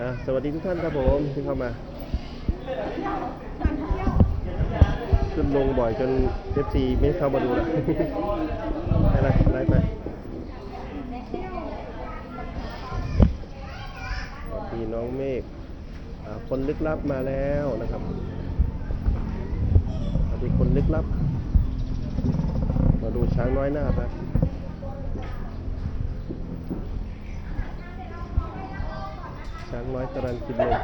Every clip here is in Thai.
อะสวัสดีทุกท่านครับผมที่เข้ามา ขึ้นลงบ่อยจน FC ไม่เข้ามาดูละไปเลยไล่ไปสวัสดีน้องเมฆคนลึกลับมาแล้วนะครับสวัสดีคนลึกลับ มาดูช้างน้อยหน้าไป ช้างน้อยกำลังกินนม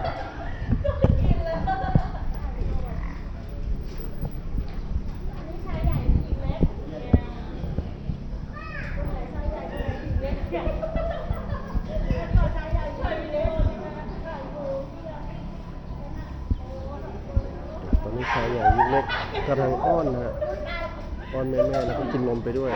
ตอนนี้ชายใหญ่ยิ่งเล็กกำลังอ้อนนะฮะอ้อนแม่ๆแล้วก็กินนมไปด้วย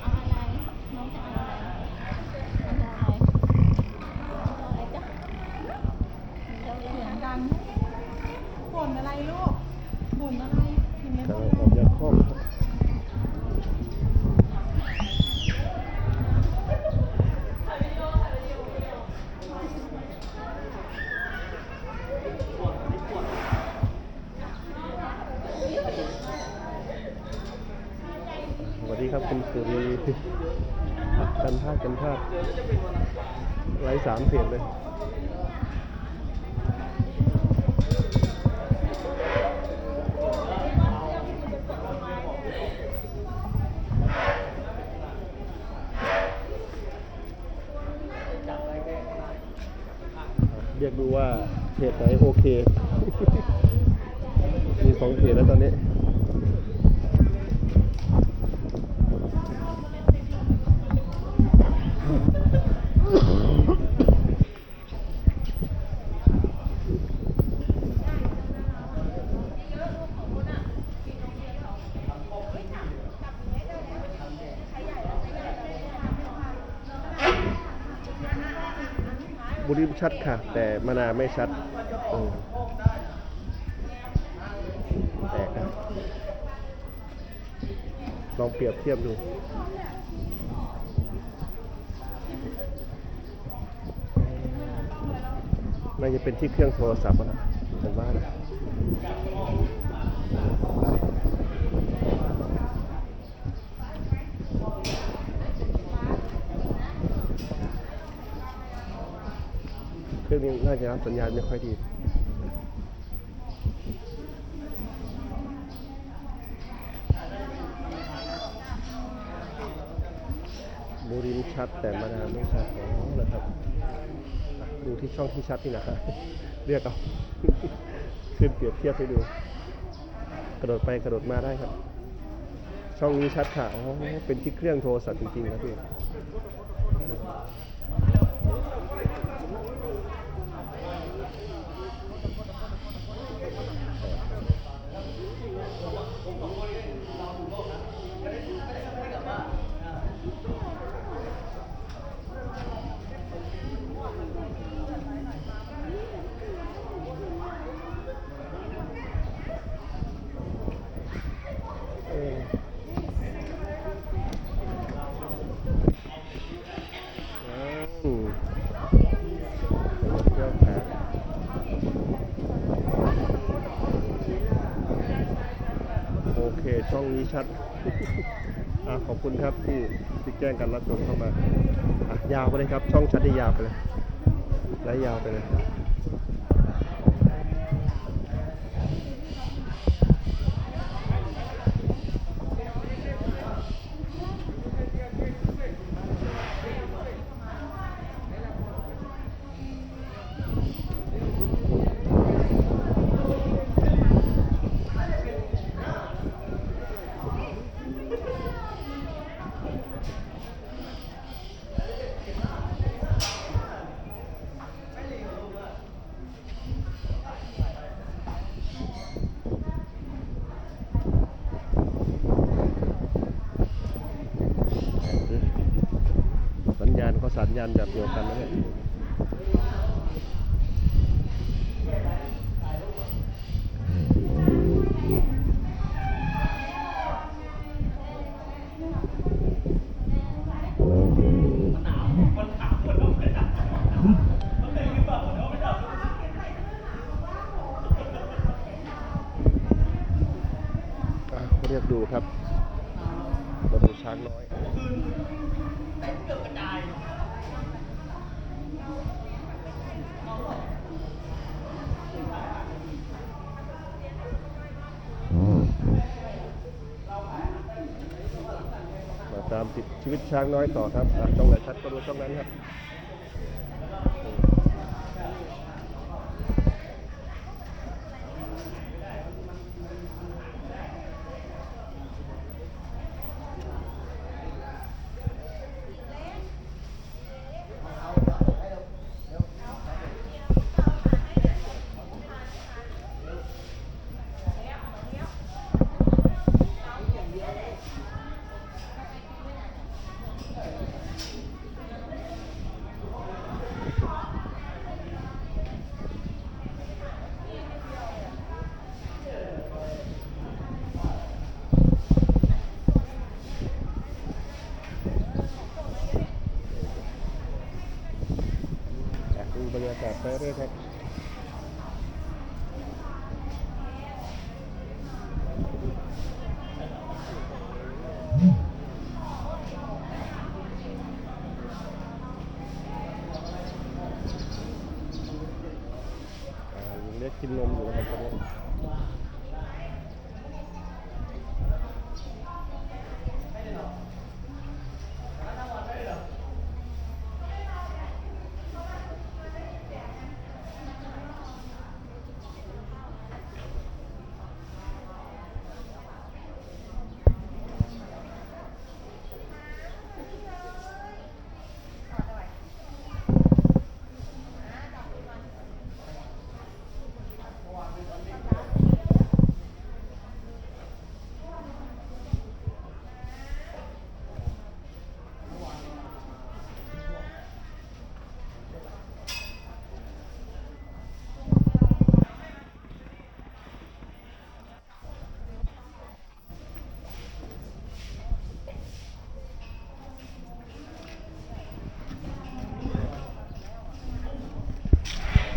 เอาอะไร น้องจะเอาอะไรเอาอะไรเอาอะไรจ๊ะเอาอะไร เสียงดังบ่นอะไรลูกบ่นอะไรถึงไม่ กำ บ่ ลั น งออกจากห้องสวั สุรีกันพลาดกันพลาดไลฟ์สามเพจเลยเรียกดูว่าเพจไหนโอเค มีสองเพจแล้วตอนนี้ บุรีชัดค่ะ แต่มะนาวไม่ชัดแปลกนะลองเปรียบเทียบดูน่าจะเป็นที่เครื่องโทรศัพท์อะนะผมว่านะ รื่องนี้น่าจะรับสัญญาณไม่ค่อยดีบูรินชัดแต่มะนาไม่ชัดอ๋อนะครับ ดูที่ช่องที่ชัดนี่นะเรียกเอาขึ้นเปรียบเทียบให้ดู กระโดดไปกระโดดมาได้ครับ ช่องนี้ชัดค่ะอ๋อเป็นที่เครื่องโทรศัพท์จริงๆครับพี่เอออืมเที่ยวขาโอเค ช่องนี้ชัดอขอบคุณครับที่ที่แจ้งการรับชมเข้ามาอยาวไปเลยครับ ช่องชัดได้ยาวไปเลย และยาวไปเลย ยันแบบเดียวกันนะเนี่ยอะเรียกดูครับมาดูช้างน้อย มาตามติดชีวิตช้างน้อยต่อครับช่องไหนชัดก็ดูช่องนั้นครับ เรื่อยครับอ่ายังเลียกกินนมอยู่นะครับตอนนี้